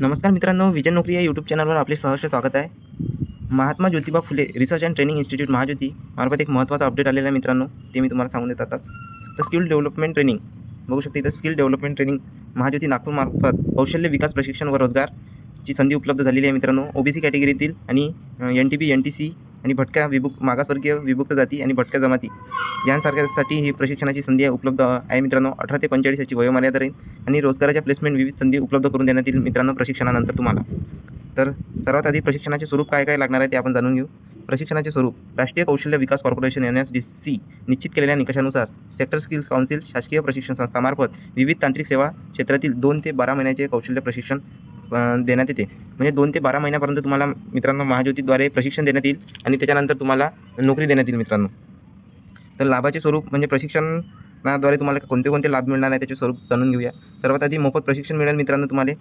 नमस्कार मित्रांनो विजय नोकरी या यूट्यूब चॅनलवर आपले सहर्ष स्वागत आहे. Mahatma Jyotiba Phule research and training institute Mahajyoti. मार्फत एक महत्त्वाचा अपडेट आलेला आहे मित्रांनो ते मी तुम्हाला सांगून देत आता. तर स्किल डेव्हलपमेंट ट्रेनिंग बघू शकता इथं skill development training Mahajyoti Nagpur मार्फत कौशल्य विकास प्रशिक्षण व रोजगार. रोजगारची संधी उपलब्ध झालेली आहे मित्रांनो. ओबीसी कॅटेगरीतील आणि N T B N T C आणि भटक्या विभुक्त मागासवर्गीय विभुक्त जाती आणि भटक्या जमाती. यांसारख्यासाठी ही प्रशिक्षणाची संधी उपलब्ध आहे मित्रांनो. अठरा ते पंचेचाळीस याची वयोमर्यादा राहील आणि रोजगाराच्या प्लेसमेंट विविध संधी उपलब्ध करून देण्यात येईल मित्रांनो प्रशिक्षणानंतर तुम्हाला. तर सर्वात आधी प्रशिक्षणाचे स्वरूप काय काय लागणार आहे ते आपण जाणून घेऊ. प्रशिक्षणाचे स्वरूप राष्ट्रीय कौशल्य विकास corporation N S D C निश्चित केलेल्या निकषानुसार सेक्टर स्किल्स काउन्सिल शासकीय प्रशिक्षण संस्थामार्फत विविध तांत्रिक सेवा क्षेत्रातील दोन ते बारा महिन्याचे कौशल्य प्रशिक्षण देण्यात येते. म्हणजे दोन ते बारा महिन्यापर्यंत तुम्हाला मित्रांनो महाज्योतीद्वारे प्रशिक्षण देण्यात येईल आणि त्याच्यानंतर तुम्हाला नोकरी देण्यात येईल मित्रांनो. तर लाभाचे स्वरूप म्हणजे प्रशिक्षणाद्वारे तुम्हाला कोणते कोणते लाभ मिळणार आहे त्याचे स्वरूप जाणून घेऊया. सर्वात आधी मोफत प्रशिक्षण मिळेल मित्रांनो तुम्हाला.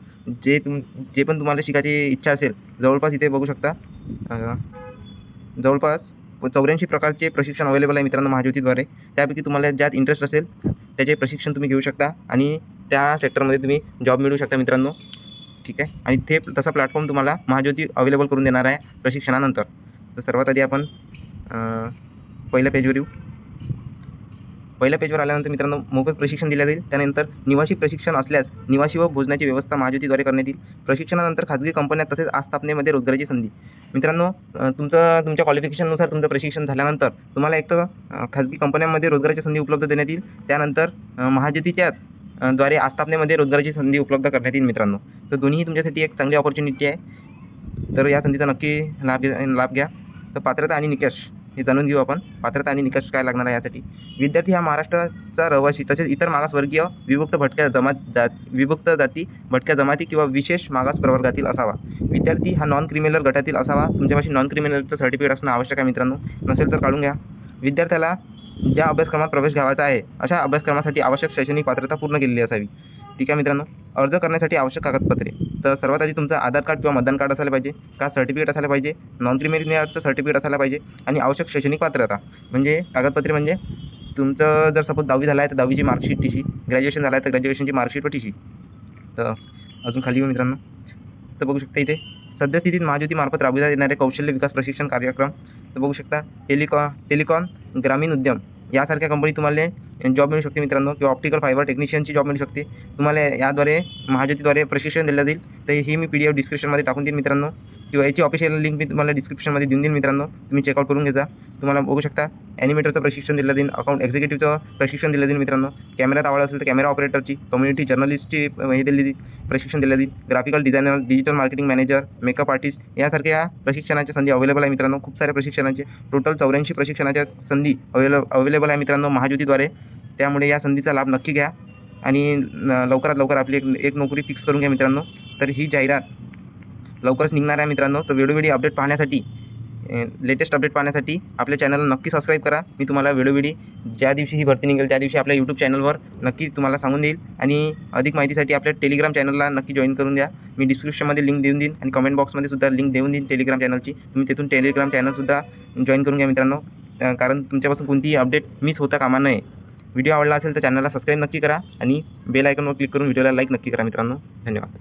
जे तुम जे पण तुम्हाला शिकायची इच्छा असेल जवळपास इथे बघू शकता. जवळपास चौऱ्याऐंशी प्रकारचे प्रशिक्षण अवेलेबल आहे मित्रांनो महाज्योतीद्वारे त्यापैकी तुम्हाला ज्यात इंटरेस्ट असेल त्याचे प्रशिक्षण तुम्ही घेऊ शकता आणि त्या सेक्टरमध्ये तुम्ही जॉब मिळवू शकता मित्रांनो. ठीक आहे? आणि ते तसा प्लॅटफॉर्म तुम्हाला महाज्योती अवेलेबल करून देणार आहे प्रशिक्षणानंतर. तर सर्वात आधी आपण पहिल्या पेजवर येऊ. पहिल्या पेजवर आल्यानंतर मित्रांनो मोफत प्रशिक्षण दिले जाईल. त्यानंतर निवासी प्रशिक्षण असल्यास निवासी व भोजनाची व्यवस्था महाज्योतीद्वारे करण्यात येईल. प्रशिक्षणानंतर खाजगी कंपन्या तसेच आस्थापनेमध्ये रोजगाराची संधी. मित्रांनो तुमचं तुमच्या क्वालिफिकेशननुसार तुमचं प्रशिक्षण झाल्यानंतर तुम्हाला एक तर खाजगी कंपन्यांमध्ये रोजगाराची संधी उपलब्ध देण्यात येईल. त्यानंतर महाज्योतीच्याच द्वारे आस्थापनेमध्ये रोजगाराची संधी उपलब्ध करण्यात येईल मित्रांनो. तर दोन्ही तुमच्यासाठी एक चांगली ऑपॉर्च्युनिटी आहे. तर या संधीचा नक्की लाभ घ्या लाभ घ्या. तर पात्रता आणि निकष हे जाणून घेऊ आपण. पात्रता आणि निकष काय लागणार आहे यासाठी. विद्यार्थी हा महाराष्ट्राचा रहिवासी तसेच इतर मागासवर्गीय विभक्त भटक्या जमात जात विभक्त जाती भटक्या जमाती किंवा विशेष मागास प्रवर्गातील असावा. विद्यार्थी हा नॉन क्रिमिनल गटातील असावा. तुमच्यापाशी नॉन क्रिमिनलचं सर्टिफिकेट असणं आवश्यक आहे मित्रांनो. नसेल तर काढून घ्या. विद्यार्थ्याला ज्या अभ्यासक्रमात प्रवेश घ्यावायचा आहे अशा अभ्यासक्रमासाठी आवश्यक शैक्षणिक पात्रता पूर्ण केलेली असावी. ठीक आहे मित्रांनो? अर्ज करण्यासाठी आवश्यक कागदपत्रे. तर सर्वात आधी तुमचं आधार कार्ड किंवा मतदान कार्ड असायला पाहिजे का सर्टिफिकेट असायला पाहिजे नॉन क्रिमिनलचं सर्टिफिकेट असायला पाहिजे आणि आवश्यक शैक्षणिक पात्रता. म्हणजे कागदपत्रे म्हणजे तुमचं जर सपोज दहावी झालं आहे तर दहावीची मार्कशीट टी सी ग्रॅज्युएशन झालं आहे तर ग्रॅज्युएशनची मार्कशीट व टी सी तर अजून खाली येऊ मित्रांनो. तर बघू शकता इथे सद्यस्थितीत महाज्योतीमार्फत राबविण्यात येणारे कौशल्य विकास प्रशिक्षण कार्यक्रम तर बघू शकता टेलिकॉ टेलिकॉन ग्रामीण उद्यम यासारख्या कंपनी तुम्हाला जॉब मिळू शकते मित्रांनो किंवा ऑप्टिकल फायबर टेक्निशियनची जॉब मिळू शकते. तुम्हाला याद्वारे महाज्योतीद्वारे प्रशिक्षण दिलं जाईल. तर ही मी पी डी एफ डिस्क्रिप्शनमध्ये टाकून देईन मित्रांनो. किंवा याची ऑफिशियल लिंक मी तुम्हाला डिस्क्रिप्शनमध्ये देऊन देईन मित्रांनो. तुम्ही चेकआउट करून घ्या तुम्हाला बघू शकता ॲनिमेटरचं प्रशिक्षण दिलं जाईल अकाउंट एक्झिक्युटिव्हचं प्रशिक्षण दिलं जाईल मित्रांनो. कॅमेरात आवड असेल तर कॅमेरा ऑपरेटरची कम्युनिटी जर्नलिस्टची हे दिली प्रशिक्षण दिलं जाईल. Graphical designer digital marketing manager makeup artist यासारख्या प्रशिक्षणाच्या संधी अवेलेबल आहे मित्रांनो. खूप साऱ्या प्रशिक्षणाचे टोटल चौऱ्याऐंशी प्रशिक्षणाच्या संधी अवेले अवेलेबल आहे मित्रांनो महाज्योतीद्वारे. त्यामुळे या संधीचा लाभ नक्की घ्या. आणि लवकरात लवकर आपली एक एक नोकरी फिक्स करून घ्या मित्रांनो. तर ही जाहिरात लवकरच निघणार आहे मित्रांनो. तर वेळोवेळी अपडेट पाहण्यासाठी लेटेस्ट अपडेट पाहण्यासाठी आपल्या चॅनलला नक्की सबस्क्राईब करा. मी तुम्हाला वेळोवेळी ज्या दिवशी ही भरती निघेल त्या दिवशी आपल्या यूट्यूब चॅनलवर नक्की तुम्हाला सांगून देईल. आणि अधिक माहितीसाठी आपल्या टेलिग्राम चॅनलला नक्की जॉईन करून द्या. मी डिस्क्रिप्शनमध्ये लिंक देऊन देईन आणि कमेंट बॉक्समध्ये सुद्धा लिंक देऊन देईन टेलिग्राम चॅनलची तुम्ही तिथून टेलिग्राम चॅनलसुद्धा जॉईन करून घ्या मित्रांनो. कारण तुमच्यापासून कोणतीही अपडेट मिस होता कामा नये. व्हिडिओ आवडला असेल तर चॅनलला सबस्क्राईब नक्की करा आणि बेल आयकॉनवर क्लिक करून व्हिडिओला लाईक नक्की करा मित्रांनो. धन्यवाद.